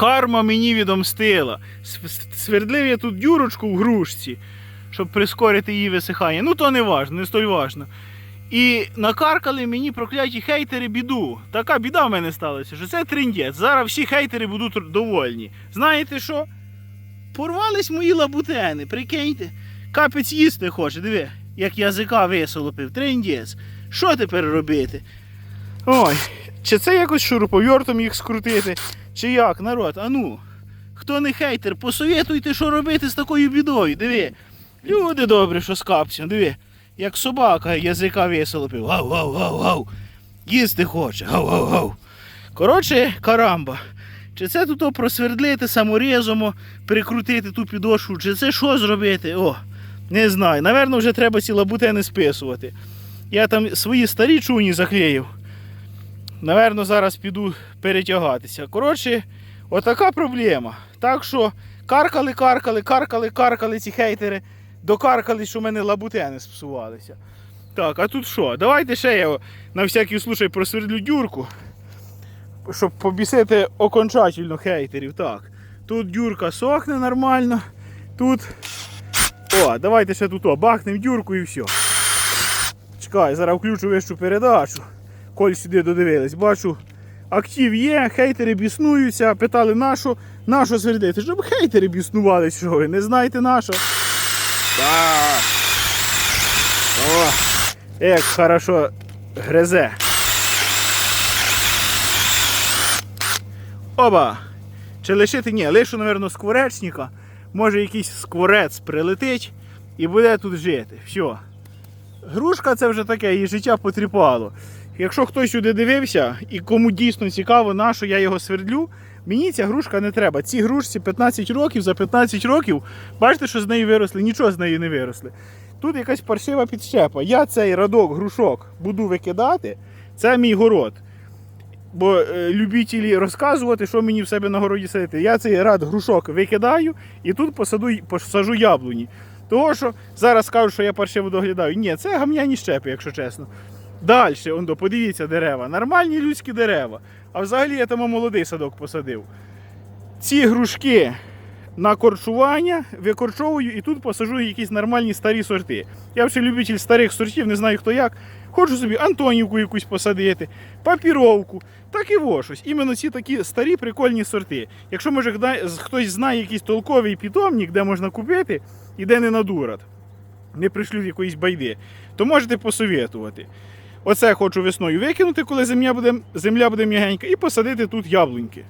Карма мені відомстила. Свердлив я тут дюрочку в грушці, щоб прискорити її висихання. Ну то не важно, не столь важно. І накаркали мені прокляті хейтери біду. Така біда в мене сталася, що це триндець. Зараз всі хейтери будуть довольні. Знаєте що? Порвались мої лабутени, прикиньте. Капець їсти хоче, диви, як язика висолопив. Триндець. Що тепер робити? Ой, чи це якось шуруповертом їх скрутити, чи як, народ, а ну. Хто не хейтер, посоветуйте, що робити з такою бідою. Диви. Люди добрі, що з диви. Як собака язика висолопив. Гав, гав, гав, гав. Їсти хоче. Гав, гав, гав. Коротше, карамба. Чи це тут просвердлити саморезом, прикрутити ту підошву, чи це що зробити? О, не знаю. Наверно, вже треба ці лабутени списувати. Я там свої старі чуні заклеїв. Наверно, зараз піду перетягатися. Коротше, отака проблема. Так що каркали, каркали, каркали, каркали ці хейтери, докаркали, що в мене лабутени спсувалися. Так, а тут що? Давайте ще я на всякий случай просвердлю дюрку, щоб побісити окончательно хейтерів. Так. Тут дюрка сохне нормально. Тут. О, давайте ще тут о, бахнемо дюрку і все. Чекай, зараз включу вищу передачу. Коль сюди додивились, бачу, актив є, хейтери біснуються, питали нашу, нашу свердити, щоб хейтери біснувалися, що ви не знаєте нашу. Так. О, як хорошо гризе. Оба! Чи лишити? Ні, лишу, мабуть, скворечника. Може якийсь скворець прилетить і буде тут жити. Все. Грушка це вже таке, її життя потріпало. Якщо хтось сюди дивився і кому дійсно цікаво, на що я його свердлю, мені ця грушка не треба. Ці грушці 15 років, за 15 років, бачите, що з неї виросли, нічого з неї не виросли. Тут якась паршива підщепа. Я цей радок, грушок буду викидати. Це мій город. Бо е, любителі розказувати, що мені в себе на городі садити. Я цей рад грушок викидаю і тут посаду, посажу яблуні. Того, що зараз кажуть, що я паршиво доглядаю. Ні, це гамняні щепи, якщо чесно. Далі, ондо, подивіться дерева. Нормальні людські дерева. А взагалі я там молодий садок посадив. Ці грушки на корчування викорчовую і тут посажу якісь нормальні старі сорти. Я вже любитель старих сортів, не знаю хто як. Хочу собі Антонівку якусь посадити, папіровку, так і во щось. Іменно ці такі старі прикольні сорти. Якщо може хтось знає якийсь толковий питомник, де можна купити і де не надурат, не пришлють якоїсь байди, то можете посовітувати. Оце я хочу весною викинути, коли земля буде, земля буде м'ягенька, і посадити тут яблуньки.